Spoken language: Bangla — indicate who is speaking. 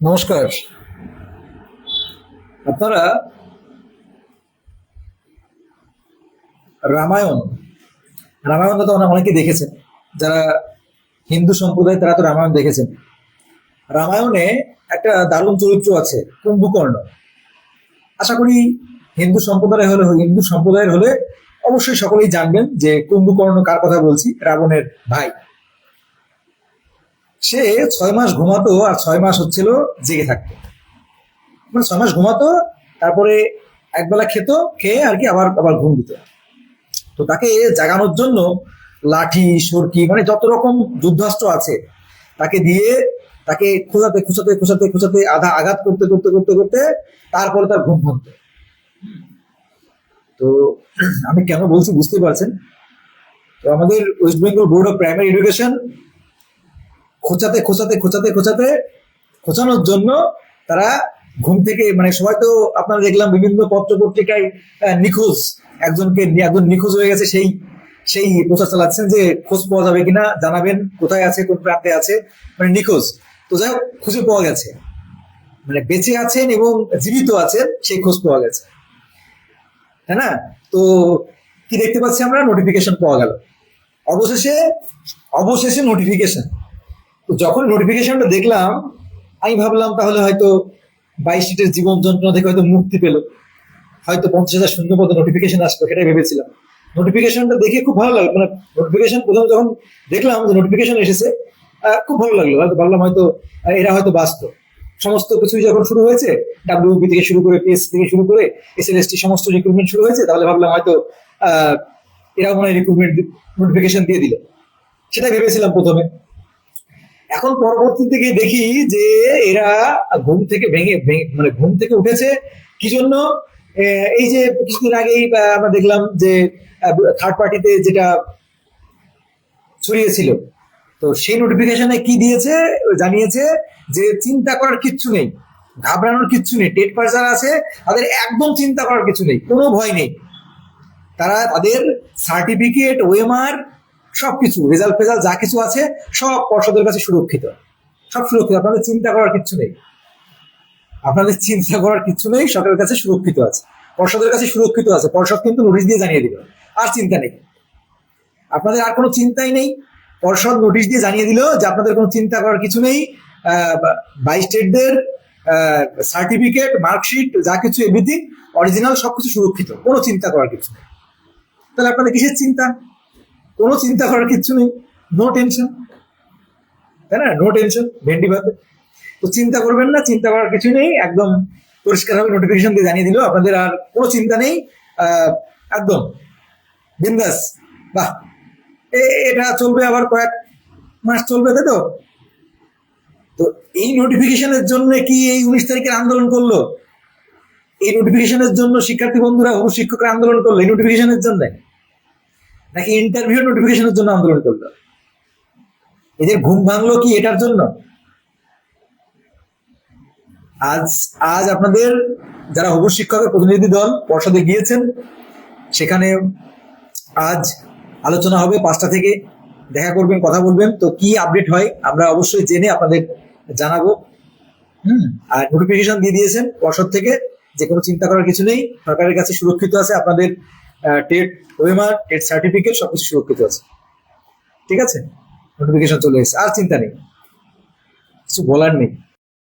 Speaker 1: নমস্কার। আপনারা রামায়ণ রামায়ণ তো অনেকে দেখেছেন। যারা হিন্দু সম্প্রদায়, তারা তো রামায়ণ দেখেছেন। রামায়ণে একটা দারুণ চরিত্র আছে, কুম্ভকর্ণ। আশা করি হিন্দু সম্প্রদায় হলে, হিন্দু সম্প্রদায়ের হলে অবশ্যই সকলেই জানবেন যে কুম্ভকর্ণ কার কথা বলছি, রাবণের ভাই। সে ছয় মাস ঘুমাতো আর ছয় মাস হচ্ছিল জেগে থাকতো। মানে ছয় মাস ঘুমাতো, তারপরে একবেলা খেত, খেয়ে আর কি আবার আবার ঘুম দিত। তো তাকে জাগানোর জন্য লাঠি, সরকি মানে যত রকম যুদ্ধাস্ত্র আছে, তাকে দিয়ে তাকে খোঁচাতে খোঁচাতে খোঁচাতে খোঁচাতে আধা আঘাত করতে করতে করতে করতে তারপরে তার ঘুম ভাঙতো। তো আমি কেন বলছি বুঝতে পারছেন? তো আমাদের West Bengal board of primary education খোঁচাতে খোঁচাতে খোঁচাতে খোঁচাতে খোঁচানোর জন্য তারা ঘুম থেকে মানে সবাই তো আপনারা দেখলাম বিভিন্ন পত্র পত্রিকায় নিখোঁজ। একজনকে একজন নিখোঁজ হয়ে গেছে, সেই সেই প্রচার চালাচ্ছেন যে খোঁজ পাওয়া যাবে কিনা, জানাবেন কোথায় আছে, কোন প্রান্তে আছে মানে নিখোঁজ। তো যাই হোক, খুঁজে পাওয়া গেছে। মানে বেঁচে আছেন এবং জীবিত আছেন, সেই খোঁজ পাওয়া গেছে। তাই না? তো কি দেখতে পাচ্ছি আমরা? নোটিফিকেশন পাওয়া গেল। অবশেষে অবশেষে নোটিফিকেশন তো যখন নোটিফিকেশনটা দেখলাম আমি ভাবলাম তাহলে হয়তো বাইশ সিটের জীবন যন্ত্রণা থেকে হয়তো মুক্তি পেল। হয়তো পঞ্চাশ হাজার শূন্য পদে নোটিফিকেশন আসবে সেটাই ভেবেছিলাম। নোটিফিকেশনটা দেখে খুব ভালো লাগল। মানে নোটিফিকেশন প্রথমে যখন দেখলাম যে নোটিফিকেশন এসেছে খুব ভালো লাগল। হয়তো ভাবলাম হয়তো এরা হয়তো বাস্তব সমস্ত কিছুই যখন শুরু হয়েছে ডাব্লিউবি থেকে শুরু করে পিএস থেকে শুরু করে এস এল সমস্ত রিক্রুটমেন্ট শুরু হয়েছে তাহলে ভাবলাম হয়তো আহ, এরা মনে হয় রিক্রুটমেন্ট নোটিফিকেশন দিয়ে দিল। সেটাই ভেবেছিলাম প্রথমে। এখন পরবর্তীতে গিয়ে দেখি যে এরা ঘুম থেকে ভেঙে মানে ঘুম থেকে উঠেছে। কি জন্য? এই যে কিছুদিন আগেই আমরা দেখলাম যে থার্ড পার্টিতে যেটা ছড়িয়েছিল, তো সেই নোটিফিকেশনে কি দিয়েছে? জানিয়েছে যে চিন্তা করার কিচ্ছু নেই, ঘাবড়ানোর কিচ্ছু নেই টেট পাস যারা আছে, তাদের একদম চিন্তা করার কিছু নেই, কোনো ভয় নেই। তারা তাদের সার্টিফিকেট ওএমআর সবকিছু রেজাল্ট ফেজাল্ট যা কিছু আছে, সব পর্ষদের কাছে সুরক্ষিত। সব সুরক্ষিত, আপনাদের চিন্তা করার কিছু নেই। আপনাদের চিন্তা করার কিচ্ছু নেই, সরকারের কাছে সুরক্ষিত আছে। পর্ষদের কাছে সুরক্ষিত আছে। পর্ষদ কিন্তু নোটিশ দিয়ে জানিয়ে দিবে আর চিন্তা নেই। আপনাদের আর কোনো চিন্তাই নেই। পর্ষদ নোটিশ দিয়ে জানিয়ে দিল যে আপনাদের কোনো চিন্তা করার কিছু নেই। বাই স্টেটদের সার্টিফিকেট মার্কশিট যা কিছু এভরিথিং অরিজিনাল সবকিছু সুরক্ষিত। কোনো চিন্তা করার কিছু নেই। তাহলে আপনাদের কিসের চিন্তা? কোনো চিন্তা করার কিচ্ছু নেই। নো টেনশন তাই না? নো টেনশন ভেন্ডি ভাতে। তো চিন্তা করবেন না, চিন্তা করার কিছু নেই। একদম পরিষ্কারভাবে নোটিফিকেশন দিয়ে জানিয়ে দিল। আপনাদের আর কোনো চিন্তা নেই। একদম। বিন্দাস। বাহ। এটা চলবে আবার কয়েক মাস চলবে, তাই তো? তো এই নোটিফিকেশনের জন্য কি এই উনিশ তারিখের আন্দোলন করল? এই নোটিফিকেশনের জন্য শিক্ষার্থী বন্ধুরা শিক্ষকরা আন্দোলন করল এই নোটিফিকেশনের জন্য? নাকি ইন্টারভিউ নোটিফিকেশনের জন্য আন্দোলন করল? এদের ঘুম ভাঙলো কি এটার জন্য? আজ আজ আপনাদের যারা হবু শিক্ষকের প্রতিনিধি দল পর্ষদে গিয়েছেন, সেখানে আজ আলোচনা হবে পাঁচটা থেকে। দেখা করবেন, কথা বলবেন। তো কি আপডেট হয় আমরা অবশ্যই জেনে আপনাদের জানাব। হুম? আর নোটিফিকেশন দিয়ে দিয়েছেন পর্ষদ থেকে। যে কোনো চিন্তা করার কিছু নেই। সরকারের কাছে সুরক্ষিত আছে। আপনাদের টেট ওয়েমার টেট সার্টিফিকেট, সবকিছু সুরক্ষিত আছে। ঠিক আছে? নোটিফিকেশন চলে এসেছে। আর চিন্তা নেই। কিছু বলার নেই।